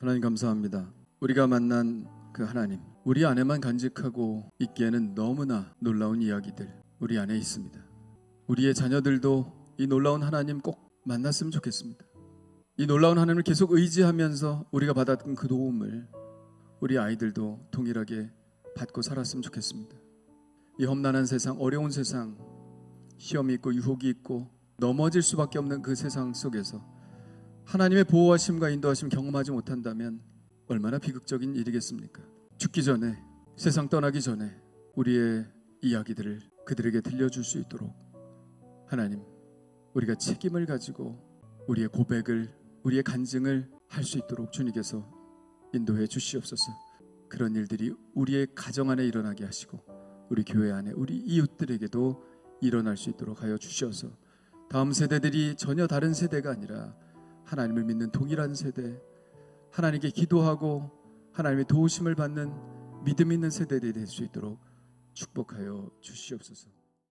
하나님 감사합니다. 우리가 만난 그 하나님, 우리 안에만 간직하고 있기에는 너무나 놀라운 이야기들 우리 안에 있습니다. 우리의 자녀들도 이 놀라운 하나님 꼭 만났으면 좋겠습니다. 이 놀라운 하나님을 계속 의지하면서 우리가 받았던 그 도움을 우리 아이들도 동일하게 받고 살았으면 좋겠습니다. 이 험난한 세상, 어려운 세상, 시험이 있고 유혹이 있고 넘어질 수밖에 없는 그 세상 속에서 하나님의 보호하심과 인도하심 경험하지 못한다면 얼마나 비극적인 일이겠습니까? 죽기 전에 세상 떠나기 전에 우리의 이야기들을 그들에게 들려줄 수 있도록 하나님 우리가 책임을 가지고 우리의 고백을 우리의 간증을 할 수 있도록 주님께서 인도해 주시옵소서. 그런 일들이 우리의 가정 안에 일어나게 하시고 우리 교회 안에 우리 이웃들에게도 일어날 수 있도록 하여 주시어서 다음 세대들이 전혀 다른 세대가 아니라 하나님을 믿는 동일한 세대, 하나님께 기도하고 하나님의 도우심을 받는 믿음 있는 세대들이 될 수 있도록 축복하여 주시옵소서.